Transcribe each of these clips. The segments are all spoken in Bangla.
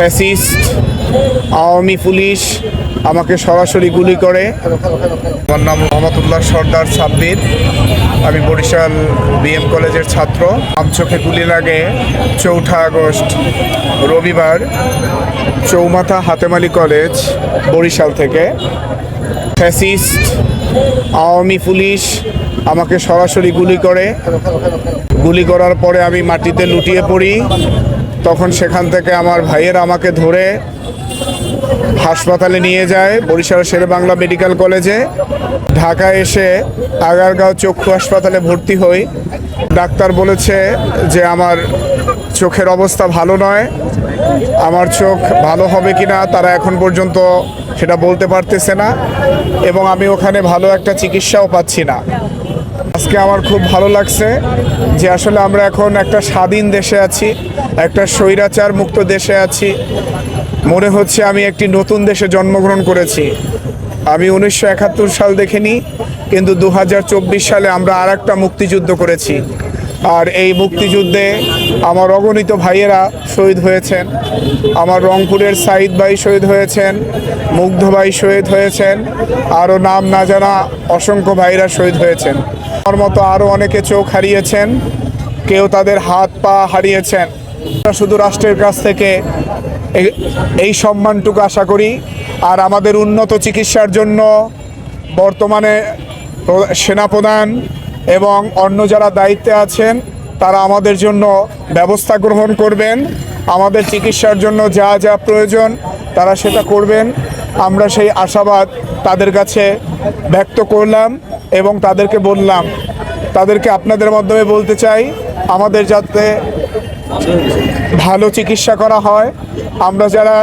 ফ্যাসিস্ট, আওয়ামী পুলিশ আমাকে সরাসরি গুলি করে। আমার নাম মোহাম্মদুল্লাহ সর্দার সাব্বির। আমি বরিশাল বিএম কলেজের ছাত্র। আম চোখে গুলি লাগে চৌঠা আগস্ট রবিবার চৌমাথা হাতেমালি কলেজ বরিশাল থেকে। ফ্যাসিস্ট, আওয়ামী পুলিশ আমাকে সরাসরি গুলি করে। গুলি করার পরে আমি মাটিতে লুটিয়ে পড়ি। তখন সেখান থেকে আমার ভাইয়ের আমাকে ধরে হাসপাতালে নিয়ে যায় বরিশাল শেরেবাংলা মেডিকেল কলেজে। ঢাকায় এসে আগারগাঁও চক্ষু হাসপাতালে ভর্তি হই। ডাক্তার বলেছে যে আমার চোখের অবস্থা ভালো নয়। আমার চোখ ভালো হবে কিনা তারা এখন পর্যন্ত সেটা বলতে পারতেছে না। এবং আমি ওখানে ভালো একটা চিকিৎসাও পাচ্ছি না। আজকে আমার খুব ভালো লাগছে যে আসলে আমরা এখন একটা স্বাধীন দেশে আছি, একটা স্বৈরাচার মুক্ত দেশে আছি। মনে হচ্ছে আমি একটি নতুন দেশে জন্মগ্রহণ করেছি। আমি উনিশশো একাত্তর সাল দেখিনি, কিন্তু দু হাজার চব্বিশ সালে আমরা আর একটা মুক্তিযুদ্ধ করেছি। আর এই মুক্তিযুদ্ধে আমার অগণিত ভাইয়েরা শহীদ হয়েছেন। আমার রংপুরের সাইদ ভাই শহীদ হয়েছেন, মুগ্ধ ভাই শহীদ হয়েছেন, আরও নাম না জানা অসংখ্য ভাইরা শহীদ হয়েছেন। আমার মতো আরও অনেকে চোখ হারিয়েছেন, কেউ তাদের হাত পা হারিয়েছেন। শুধু রাষ্ট্রের কাছ থেকে এই- সম্মানটুকু আশা করি, আর আমাদের উন্নত চিকিৎসার জন্য বর্তমানে প্র- সেনাপ্রধান এবং অন্য যারা দায়িত্বে আছেন, তারা আমাদের জন্য ব্যবস্থা গ্রহণ করবেন। আমাদের চিকিৎসার জন্য যা যা প্রয়োজন, তারা সেটা করবেন। আমরা সেই আশাবাদ তাদের কাছে ব্যক্ত করলাম এবং তাদেরকে বললাম, তাদেরকে আপনাদের মাধ্যমে বলতে চাই, আমাদের যাতে ভালো চিকিৎসা করা হয়। আমরা যারা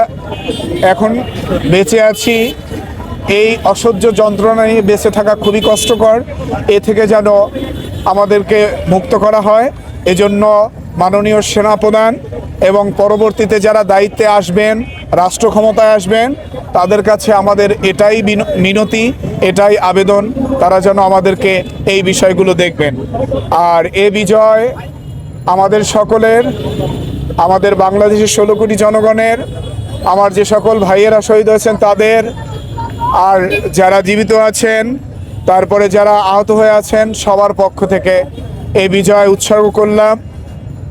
এখন বেঁচে আছি এই অসহ্য যন্ত্রণা নিয়ে বেঁচে থাকা খুবই কষ্টকর। এ থেকে যেন আমাদেরকে মুক্ত করা হয়। এজন্য মাননীয় সেনাপ্রধান এবং পরবর্তীতে যারা দায়িত্বে আসবেন, রাষ্ট্র ক্ষমতায় আসবেন, তাদের কাছে আমাদের এটাই মিনতি, এটাই আবেদন। তারা যেন আমাদেরকে এই বিষয়গুলো দেখবেন। আর এ বিজয় আমাদের সকলের, আমাদের বাংলাদেশের ষোলো কোটি জনগণের, আমার যে সকল ভাইয়েরা শহীদ হয়েছেন তাদের আর যারা জীবিত আছেন, তারপরে যারা আহত হয়ে আছেন, সবার পক্ষ থেকে এই বিজয় উৎসর্গ করলাম।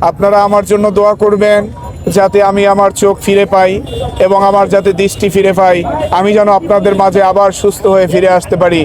আপনারা আমার জন্য দোয়া করবেন যাতে আমি আমার চোখ ফিরে পাই এবং আমার যাতে দৃষ্টি ফিরে পাই। আমি যেন আপনাদের মাঝে আবার সুস্থ হয়ে ফিরে আসতে পারি।